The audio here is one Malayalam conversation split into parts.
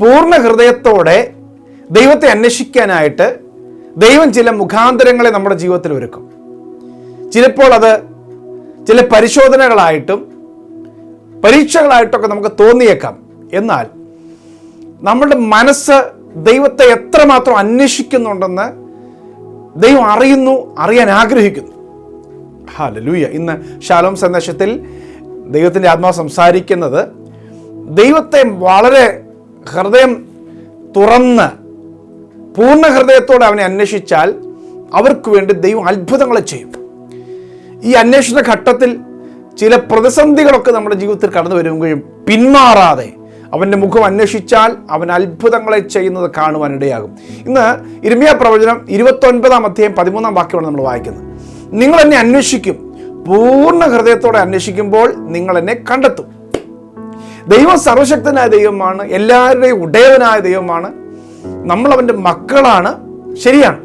പൂർണ ഹൃദയത്തോടെ ദൈവത്തെ അന്വേഷിക്കാനായിട്ട് ദൈവം ചില മുഖാന്തരങ്ങളെ നമ്മുടെ ജീവിതത്തിൽ ഒരുക്കും. ചിലപ്പോൾ അത് ചില പരിശോധനകളായിട്ടും പരീക്ഷകളായിട്ടൊക്കെ നമുക്ക് തോന്നിയേക്കാം. എന്നാൽ നമ്മുടെ മനസ്സ് ദൈവത്തെ എത്രമാത്രം അന്വേഷിക്കുന്നുണ്ടെന്ന് ദൈവം അറിയുന്നു അറിയാൻ ആഗ്രഹിക്കുന്നു. ഹാലലൂയ ഇന്ന് ശാലോം സന്ദേശത്തിൽ ദൈവത്തിന്റെ ആത്മാവ് സംസാരിക്കുന്നത് ദൈവത്തെ വളരെ ഹൃദയം തുറന്ന് പൂർണ ഹൃദയത്തോടെ അവനെ അന്വേഷിച്ചാൽ അവർക്ക് വേണ്ടി ദൈവം അത്ഭുതങ്ങളെ ചെയ്യും. ഈ അന്വേഷണ ഘട്ടത്തിൽ ചില പ്രതിസന്ധികളൊക്കെ നമ്മുടെ ജീവിതത്തിൽ കടന്നു വരുമ്പോഴും പിന്മാറാതെ അവന്റെ മുഖം അന്വേഷിച്ചാൽ അവൻ അത്ഭുതങ്ങളെ ചെയ്യുന്നത് കാണുവാനിടയാകും ഇന്ന് ഇരുമിയ പ്രവചനം ഇരുപത്തൊൻപതാം അധ്യായം പതിമൂന്നാം വാക്യമാണ് നമ്മൾ വായിക്കുന്നത്. നിങ്ങൾ എന്നെ അന്വേഷിക്കും. പൂർണ ഹൃദയത്തോടെ അന്വേഷിക്കുമ്പോൾ നിങ്ങൾ എന്നെ കണ്ടെത്തും. ദൈവം സർവശക്തനായ ദൈവമാണ് എല്ലാവരുടെയും ഉടയവനായ ദൈവമാണ് നമ്മൾ അവന്റെ മക്കളാണ് ശരിയാണ്.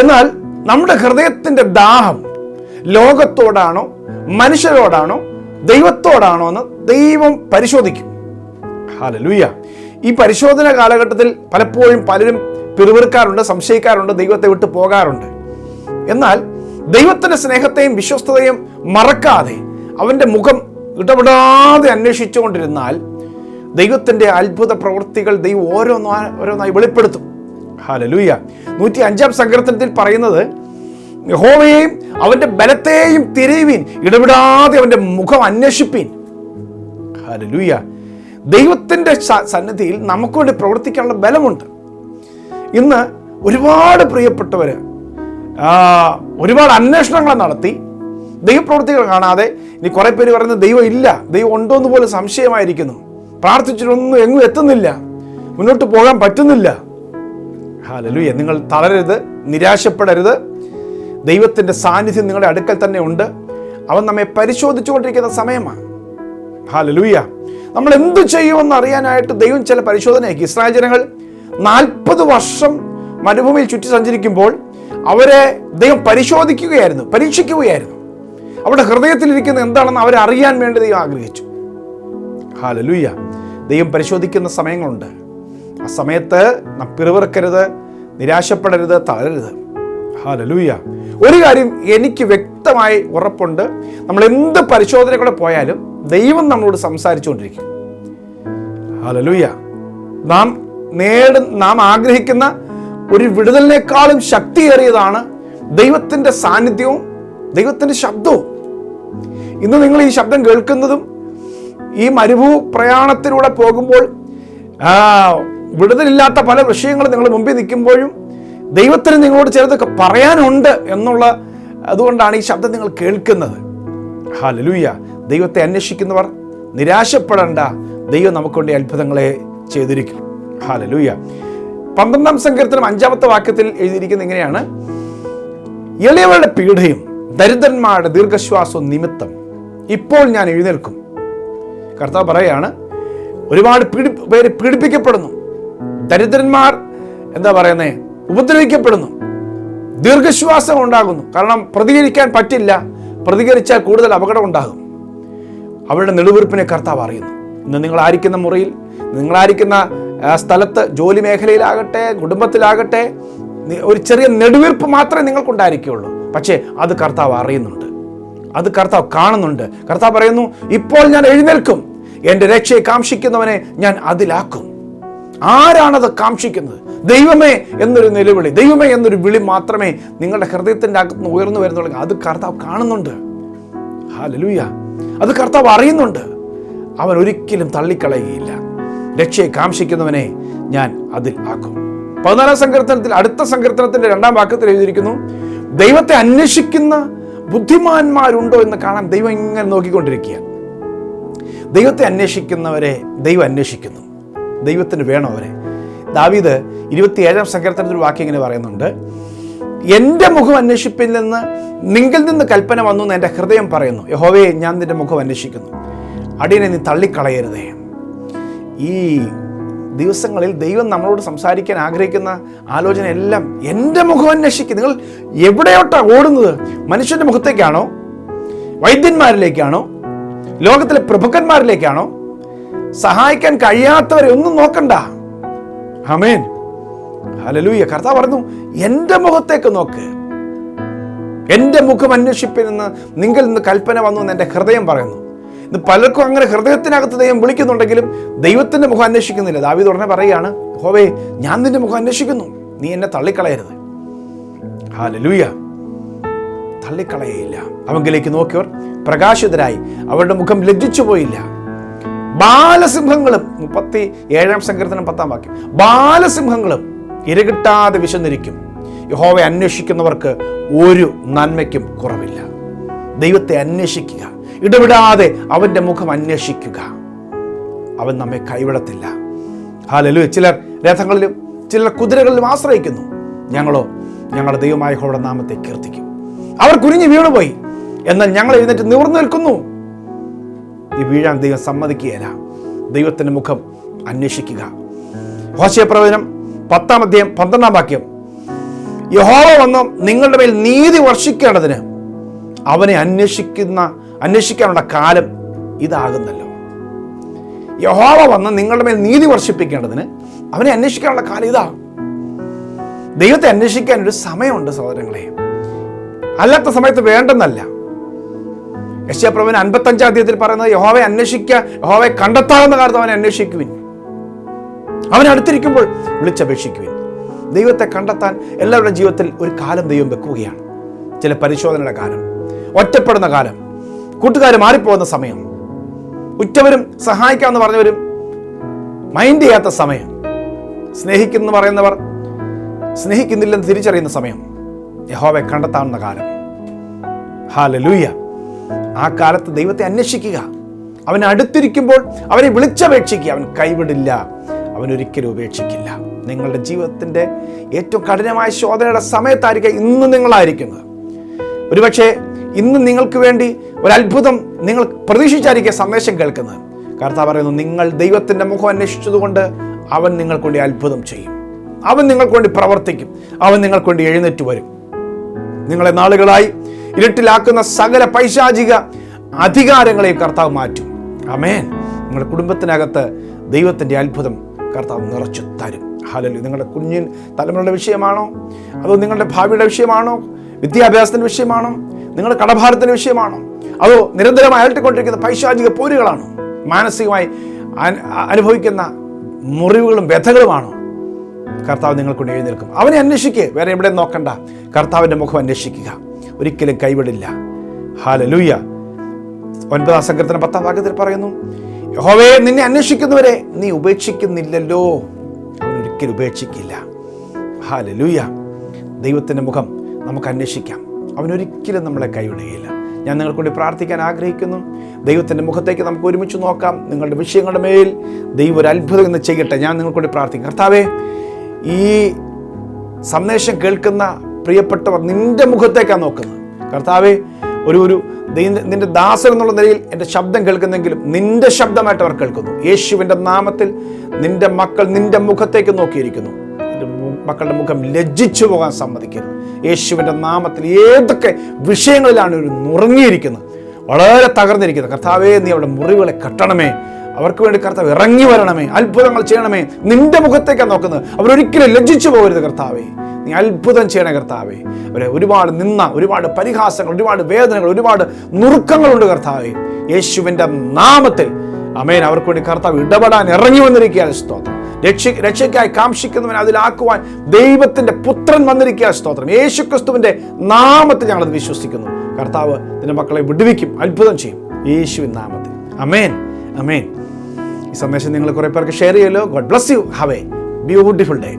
എന്നാൽ നമ്മുടെ ഹൃദയത്തിന്റെ ദാഹം ലോകത്തോടാണോ മനുഷ്യരോടാണോ ദൈവത്തോടാണോ എന്ന് ദൈവം പരിശോധിക്കും. ഹാലലൂയ ഈ പരിശോധന കാലഘട്ടത്തിൽ പലപ്പോഴും പലരും പിറുവിറുക്കാറുണ്ട് സംശയിക്കാറുണ്ട് ദൈവത്തെ വിട്ട് പോകാറുണ്ട്. എന്നാൽ ദൈവത്തിന്റെ സ്നേഹത്തെയും വിശ്വസ്തതയും മറക്കാതെ അവന്റെ മുഖം ഇടപെടാതെ അന്വേഷിച്ചുകൊണ്ടിരുന്നാൽ ദൈവത്തിന്റെ അത്ഭുത പ്രവൃത്തികൾ ദൈവം ഓരോന്നാ ഓരോന്നായി വെളിപ്പെടുത്തും. ഹാലലൂയ നൂറ്റി അഞ്ചാം സങ്കീർത്തനത്തിൽ പറയുന്നത് യഹോവയെയും അവന്റെ ബലത്തെയും തിരയുവീൻ ഇടപെടാതെ അവന്റെ മുഖം അന്വേഷിപ്പീൻ. ഹാലലൂയ ദൈവത്തിന്റെ സന്നദ്ധിയിൽ നമുക്ക് വേണ്ടി പ്രവർത്തിക്കാനുള്ള ബലമുണ്ട്. ഇന്ന് ഒരുപാട് പ്രിയപ്പെട്ടവർ ഒരുപാട് അന്വേഷണങ്ങൾ നടത്തി ദൈവപ്രവൃത്തികൾ കാണാതെ ഇനി കുറേ പേര് പറയുന്നത് ദൈവം ഇല്ല ദൈവം ഉണ്ടോ എന്ന് പോലെ സംശയമായിരിക്കുന്നു. പ്രാർത്ഥിച്ചിട്ടൊന്നും എങ്ങും എത്തുന്നില്ല. മുന്നോട്ട് പോകാൻ പറ്റുന്നില്ല. ഹാലലുയ നിങ്ങൾ തളരരുത് നിരാശപ്പെടരുത്. ദൈവത്തിന്റെ സാന്നിധ്യം നിങ്ങളുടെ അടുക്കൽ തന്നെ ഉണ്ട്. അവൻ നമ്മെ പരിശോധിച്ചുകൊണ്ടിരിക്കുന്ന സമയമാണ്. ഹാലലൂയ നമ്മൾ എന്തു ചെയ്യുമെന്ന് അറിയാനായിട്ട് ദൈവം ചില പരിശോധനയാക്കി. ഇസ്രായേൽ ജനങ്ങൾ നാൽപ്പത് വർഷം മരുഭൂമിയിൽ ചുറ്റി സഞ്ചരിക്കുമ്പോൾ അവരെ ദൈവം പരിശോധിക്കുകയായിരുന്നു പരീക്ഷിക്കുകയായിരുന്നു. അവരുടെ ഹൃദയത്തിലിരിക്കുന്ന എന്താണെന്ന് അവരറിയാൻ വേണ്ടി ദൈവം ആഗ്രഹിച്ചു. ഹാലലൂയ ദൈവം പരിശോധിക്കുന്ന സമയങ്ങളുണ്ട്. ആ സമയത്ത് നാം പിറുവിറുക്കരുത് നിരാശപ്പെടരുത് തളരരുത്. ഹാലലൂയ ഒരു കാര്യം എനിക്ക് വ്യക്തമായി ഉറപ്പുണ്ട്. നമ്മൾ എന്ത് പരിശോധനകളെ പോയാലും ദൈവം നമ്മളോട് സംസാരിച്ചുകൊണ്ടിരിക്കും. ഹാലലൂയ നാം നേട നാം ആഗ്രഹിക്കുന്ന ഒരു വിടുതലിനേക്കാളും ശക്തിയേറിയതാണ് ദൈവത്തിന്റെ സാന്നിധ്യവും ദൈവത്തിന്റെ ശബ്ദവും. ഇന്ന് നിങ്ങൾ ഈ ശബ്ദം കേൾക്കുന്നതും ഈ മരുഭൂ പ്രയാണത്തിലൂടെ പോകുമ്പോൾ വിടുതലില്ലാത്ത പല വിഷയങ്ങളും നിങ്ങൾ മുമ്പിൽ നിൽക്കുമ്പോഴും ദൈവത്തിന് നിങ്ങളോട് ചിലതൊക്കെ പറയാനുണ്ട് എന്നുള്ള അതുകൊണ്ടാണ് ഈ ശബ്ദം നിങ്ങൾ കേൾക്കുന്നത്. ഹാലലൂയ ദൈവത്തെ അന്വേഷിക്കുന്നവർ നിരാശപ്പെടേണ്ട. ദൈവം നമുക്ക് വേണ്ടി അത്ഭുതങ്ങളെ ചെയ്തിരിക്കും. ഹാലലൂയ പന്ത്രണ്ടാം സങ്കീർത്തനം അഞ്ചാമത്തെ വാക്യത്തിൽ എഴുതിയിരിക്കുന്നത് ഇങ്ങനെയാണ്. എളിയവരുടെ പീഡയും ദരിദ്രന്മാരുടെ ദീർഘശ്വാസവും നിമിത്തം ഇപ്പോൾ ഞാൻ എഴുന്നേൽക്കും. കർത്താവ് പറയാണ് ഒരുപാട് പീഡി പേര് പീഡിപ്പിക്കപ്പെടുന്നു. ദരിദ്രന്മാർ എന്താ പറയുന്നേ ഉപദ്രവിക്കപ്പെടുന്നു. ദീർഘശ്വാസം ഉണ്ടാകുന്നു. കാരണം പ്രതികരിക്കാൻ പറ്റില്ല. പ്രതികരിച്ചാൽ കൂടുതൽ അപകടം ഉണ്ടാകും. അവരുടെ നെടുവീർപ്പിനെ കർത്താവ് അറിയുന്നു. ഇന്ന് നിങ്ങളായിരിക്കുന്ന മുറിയിൽ നിങ്ങളായിരിക്കുന്ന സ്ഥലത്ത് ജോലി മേഖലയിലാകട്ടെ കുടുംബത്തിലാകട്ടെ ഒരു ചെറിയ നെടുവീർപ്പ് മാത്രമേ നിങ്ങൾക്കുണ്ടായിരിക്കുകയുള്ളൂ. പക്ഷേ അത് കർത്താവ് അറിയുന്നുണ്ട്. അത് കർത്താവ് കാണുന്നുണ്ട്. കർത്താവ് പറയുന്നു ഇപ്പോൾ ഞാൻ എഴുന്നേൽക്കും. എന്റെ രക്ഷയെ കാംക്ഷിക്കുന്നവനെ ഞാൻ അതിലാക്കും. ആരാണത് കാംക്ഷിക്കുന്നത്? ദൈവമേ എന്നൊരു നിലവിളി ദൈവമേ എന്നൊരു വിളി മാത്രമേ നിങ്ങളുടെ ഹൃദയത്തിന്റെ അകത്ത് നിന്ന് ഉയർന്നു വരുന്നുള്ളൂ അത് കർത്താവ് കാണുന്നുണ്ട്. ഹാലലൂയ അത് കർത്താവ് അറിയുന്നുണ്ട്. അവൻ ഒരിക്കലും തള്ളിക്കളയുകയില്ല. രക്ഷയെ കാംക്ഷിക്കുന്നവനെ ഞാൻ അതിൽ ആക്കും. പതിനാലാം സങ്കീർത്തനത്തിൽ അടുത്ത സങ്കീർത്തനത്തിന്റെ രണ്ടാം വാക്യത്തിൽ എഴുതിയിരിക്കുന്നു ദൈവത്തെ അന്വേഷിക്കുന്ന ബുദ്ധിമാന്മാരുണ്ടോ എന്ന് കാണാൻ ദൈവം ഇങ്ങനെ നോക്കിക്കൊണ്ടിരിക്കുക ദൈവത്തെ അന്വേഷിക്കുന്നവരെ ദൈവം അന്വേഷിക്കുന്നു. ദൈവത്തിന് വേണം അവരെ. ദാവീദ് ഇരുപത്തിയേഴാം സങ്കീർത്തനത്തിൽ വാക്യം ഇങ്ങനെ പറയുന്നുണ്ട്. എന്റെ മുഖം അന്വേഷിപ്പിൽ നിന്ന് നിങ്കിൽ നിന്ന് കൽപ്പന വന്നു എന്ന് എന്റെ ഹൃദയം പറയുന്നു. യഹോവയെ ഞാൻ നിന്റെ മുഖം അന്വേഷിക്കുന്നു. അടിയനെ നീ തള്ളിക്കളയരുതേ. ഈ ദിവസങ്ങളിൽ ദൈവം നമ്മളോട് സംസാരിക്കാൻ ആഗ്രഹിക്കുന്ന ആലോചന എല്ലാം എന്റെ മുഖം അന്വേഷിക്കും. നിങ്ങൾ എവിടെയോട്ടാണ് ഓടുന്നത്? മനുഷ്യന്റെ മുഖത്തേക്കാണോ? വൈദ്യന്മാരിലേക്കാണോ? ലോകത്തിലെ പ്രഭുക്കന്മാരിലേക്കാണോ? സഹായിക്കാൻ കഴിയാത്തവരെ ഒന്നും നോക്കണ്ട. ഹമേൻ ഹലലൂയ കർത്താവ് പറഞ്ഞു എന്റെ മുഖത്തേക്ക് നോക്ക്. എന്റെ മുഖം അന്വേഷിപ്പിൽ നിന്ന് നിങ്ങൾ നിന്ന് കൽപ്പന വന്നു എന്ന് എന്റെ ഹൃദയം പറയുന്നു. ഇന്ന് പലർക്കും അങ്ങനെ ഹൃദയത്തിനകത്ത് ദൈവം വിളിക്കുന്നുണ്ടെങ്കിലും ദൈവത്തിന്റെ മുഖം അന്വേഷിക്കുന്നില്ല. ദാവീദ് ഉടനെ പറയുകയാണ് ഹോവേ ഞാൻ നിന്റെ മുഖം അന്വേഷിക്കുന്നു. നീ എന്നെ തള്ളിക്കളയരുത്. ഹാലലൂയ തള്ളിക്കളയയില്ല. അവങ്കിലേക്ക് നോക്കിയവർ പ്രകാശിതരായി. അവരുടെ മുഖം ലജ്ജിച്ചു പോയില്ല. ബാലസിംഹങ്ങളും മുപ്പത്തി ഏഴാം സങ്കീർത്തനം പത്താം വാക്യം. ബാലസിംഹങ്ങളും ഇരകിട്ടാതെ വിശന്നിരിക്കും. യഹോവയെ അന്വേഷിക്കുന്നവർക്ക് ഒരു നന്മയ്ക്കും കുറവില്ല. ദൈവത്തെ അന്വേഷിക്കുക. ഇടപെടാതെ അവന്റെ മുഖം അന്വേഷിക്കുക. അവൻ നമ്മെ കൈവിടത്തില്ല. ഹാലലു ചിലർ രഥങ്ങളിലും ചിലർ കുതിരകളിലും ആശ്രയിക്കുന്നു. ഞങ്ങളോ ഞങ്ങളുടെ ദൈവമായ ഹോയുടെ നാമത്തെ കീർത്തിക്കും. അവർ കുനിഞ്ഞു വീണുപോയി. എന്നാൽ ഞങ്ങൾ എഴുന്നേറ്റ് നിവർന്നു നിൽക്കുന്നു ഈ വീഴാൻ ദൈവം സമ്മതിക്കുകയില്ല. ദൈവത്തിന്റെ മുഖം അന്വേഷിക്കുക. ഹോശയപ്രവചനം പത്താം അധ്യായം പന്ത്രണ്ടാം വാക്യം. യഹോവ വന്ന് നിങ്ങളുടെ മേൽ നീതി വർഷിക്കേണ്ടതിന് അവനെ അന്വേഷിക്കുന്ന അന്വേഷിക്കാനുള്ള കാലം ഇതാകുന്നല്ലോ. യഹോവ വന്ന് നിങ്ങളുടെ മേൽ നീതി വർഷിപ്പിക്കേണ്ടതിന് അവനെ അന്വേഷിക്കാനുള്ള കാലം ഇതാ. ദൈവത്തെ അന്വേഷിക്കാൻ ഒരു സമയമുണ്ട് സഹോദരങ്ങളെ. അല്ലാത്ത സമയത്ത് വേണ്ടെന്നല്ല. യശ്യപ്രവൻ അൻപത്തഞ്ചാം അധ്യായത്തിൽ പറയുന്നത് യഹോവയെ അന്വേഷിക്കുക യഹോവയെ കണ്ടെത്താവുന്ന കാലത്ത് അവനെ അന്വേഷിക്കുവിൻ. അവനെ അടുത്തിരിക്കുമ്പോൾ വിളിച്ചപേക്ഷിക്കുവിൻ. ദൈവത്തെ കണ്ടെത്താൻ എല്ലാവരുടെ ജീവിതത്തിൽ ഒരു കാലം ദൈവം വെക്കുകയാണ്. ചില പരിശോധനയുടെ കാലം. ഒറ്റപ്പെടുന്ന കാലം. കൂട്ടുകാർ മാറിപ്പോകുന്ന സമയം. ഉറ്റവരും സഹായിക്കാമെന്ന് പറഞ്ഞവരും മൈൻഡ് ചെയ്യാത്ത സമയം. സ്നേഹിക്കുന്നു പറയുന്നവർ സ്നേഹിക്കുന്നില്ലെന്ന് തിരിച്ചറിയുന്ന സമയം. യഹോവെ കണ്ടെത്താവുന്ന കാലം. ഹാലലൂയ ആ കാലത്ത് ദൈവത്തെ അന്വേഷിക്കുക. അവൻ അടുത്തിരിക്കുമ്പോൾ അവനെ വിളിച്ചപേക്ഷിക്കുക. അവൻ കൈവിടില്ല. അവൻ ഒരിക്കലും ഉപേക്ഷിക്കില്ല. നിങ്ങളുടെ ജീവിതത്തിന്റെ ഏറ്റവും കഠിനമായ ശോധനയുടെ സമയത്തായിരിക്കും ഇന്ന് നിങ്ങളായിരിക്കുന്നത്. ഒരുപക്ഷെ ഇന്ന് നിങ്ങൾക്ക് വേണ്ടി ഒരത്ഭുതം നിങ്ങൾ പ്രതീക്ഷിച്ചായിരിക്കും സന്ദേശം കേൾക്കുന്നത്. കർത്താവ് പറയുന്നു നിങ്ങൾ ദൈവത്തിന്റെ മുഖം അന്വേഷിച്ചതുകൊണ്ട് അവൻ നിങ്ങൾക്ക് വേണ്ടി അത്ഭുതം ചെയ്യും. അവൻ നിങ്ങൾക്ക് വേണ്ടി പ്രവർത്തിക്കും. അവൻ നിങ്ങൾക്ക് വേണ്ടി എഴുന്നേറ്റ് വരും. നിങ്ങളെ നാളുകളായി ഇരുട്ടിലാക്കുന്ന സകല പൈശാചിക അധികാരങ്ങളെയും കർത്താവ് മാറ്റും. അമേൻ നിങ്ങളുടെ കുടുംബത്തിനകത്ത് ദൈവത്തിന്റെ അത്ഭുതം കർത്താവ് നിറച്ചു തരും. ഹാലലു നിങ്ങളുടെ കുഞ്ഞിൻ തലമുറയുടെ വിഷയമാണോ? അതോ നിങ്ങളുടെ ഭാവിയുടെ വിഷയമാണോ? വിദ്യാഭ്യാസത്തിന്റെ വിഷയമാണോ? നിങ്ങളുടെ കടഭാരത്തിന്റെ വിഷയമാണോ? അതോ നിരന്തരമായി അലട്ടിക്കൊണ്ടിരിക്കുന്ന പൈശാചിക പോരുകളാണോ? മാനസികമായി അന- അനുഭവിക്കുന്ന മുറിവുകളും വ്യഥകളുമാണോ? കർത്താവ് നിങ്ങൾക്കൊണ്ട് എഴുന്നേൽക്കും. അവനെ അന്വേഷിക്കുക വേറെ എവിടെ നോക്കണ്ട. കർത്താവിന്റെ മുഖം അന്വേഷിക്കുക. ഒരിക്കലും കൈവിടില്ല. ഹാലലൂയ ഒൻപതാം സങ്കീർത്തനം പത്താം ഭാഗത്തിൽ പറയുന്നു യഹോവേ നിന്നെ അന്വേഷിക്കുന്നവരെ നീ ഉപേക്ഷിക്കുന്നില്ലല്ലോ. അവൻ ഒരിക്കലും ഉപേക്ഷിക്കില്ല. ഹാലലൂയ ദൈവത്തിന്റെ മുഖം നമുക്ക് അന്വേഷിക്കാം. അവനൊരിക്കലും നമ്മളെ കൈവിടുകയില്ല. ഞാൻ നിങ്ങൾക്ക് വേണ്ടി പ്രാർത്ഥിക്കാൻ ആഗ്രഹിക്കുന്നു. ദൈവത്തിന്റെ മുഖത്തേക്ക് നമുക്ക് ഒരുമിച്ച് നോക്കാം. നിങ്ങളുടെ വിഷയങ്ങളുടെ മേൽ ദൈവം ഒരു അത്ഭുതം ഇന്ന് ചെയ്യട്ടെ. ഞാൻ നിങ്ങൾക്ക് വേണ്ടി പ്രാർത്ഥിക്കും. കർത്താവേ ഈ സന്ദേശം കേൾക്കുന്ന പ്രിയപ്പെട്ടവർ നിന്റെ മുഖത്തേക്കാണ് നോക്കുന്നത്. കർത്താവെ ഒരു ഒരു നിന്റെ ദാസൻ എന്നുള്ള നിലയിൽ എന്റെ ശബ്ദം കേൾക്കുന്നെങ്കിലും നിന്റെ ശബ്ദമായിട്ട് അവർ കേൾക്കുന്നു. യേശുവിന്റെ നാമത്തിൽ നിന്റെ മക്കൾ നിന്റെ മുഖത്തേക്ക് നോക്കിയിരിക്കുന്നു. മക്കളുടെ മുഖം ലജ്ജിച്ചു പോകാൻ സമ്മതിക്കരുത്. യേശുവിന്റെ നാമത്തിൽ ഏതൊക്കെ വിഷയങ്ങളിലാണ് ഒരു നുറങ്ങിയിരിക്കുന്നത് വളരെ തകർന്നിരിക്കുന്നത്. കർത്താവേ നീ അവരുടെ മുറിവുകളെ കെട്ടണമേ. അവർക്ക് വേണ്ടി കർത്താവ് ഇറങ്ങി വരണമേ. അത്ഭുതങ്ങൾ ചെയ്യണമേ. നിന്റെ മുഖത്തേക്കാണ് നോക്കുന്നത്. അവരൊരിക്കലും ലജ്ജിച്ചു പോകരുത് കർത്താവേ. നീ അത്ഭുതം ചെയ്യണ കർത്താവേ. അവരെ ഒരുപാട് നിന്ന ഒരുപാട് പരിഹാസങ്ങൾ ഒരുപാട് വേദനകൾ ഒരുപാട് നുറുക്കങ്ങളുണ്ട് കർത്താവേ. യേശുവിന്റെ നാമത്തിൽ. അമേൻ അവർക്ക് വേണ്ടി കർത്താവ് ഇടപെടാൻ ഇറങ്ങി വന്നിരിക്കുകയാണ് സ്തോത്രം. രക്ഷ രക്ഷയ്ക്കായി കാംക്ഷിക്കുന്നവൻ അതിലാക്കുവാൻ ദൈവത്തിന്റെ പുത്രൻ വന്നിരിക്കുക സ്തോത്രം. യേശു ക്രിസ്തുവിന്റെ നാമത്തിൽ ഞങ്ങളത് വിശ്വസിക്കുന്നു. കർത്താവ് നിന്റെ മക്കളെ വിടുവിക്കും അത്ഭുതം ചെയ്യും. യേശുവിൻ നാമത്തിൽ. അമേൻ അമേൻ ഈ സന്ദേശം നിങ്ങൾ കുറേ പേർക്ക് ഷെയർ ചെയ്യല്ലോ. God bless you. Have a beautiful day.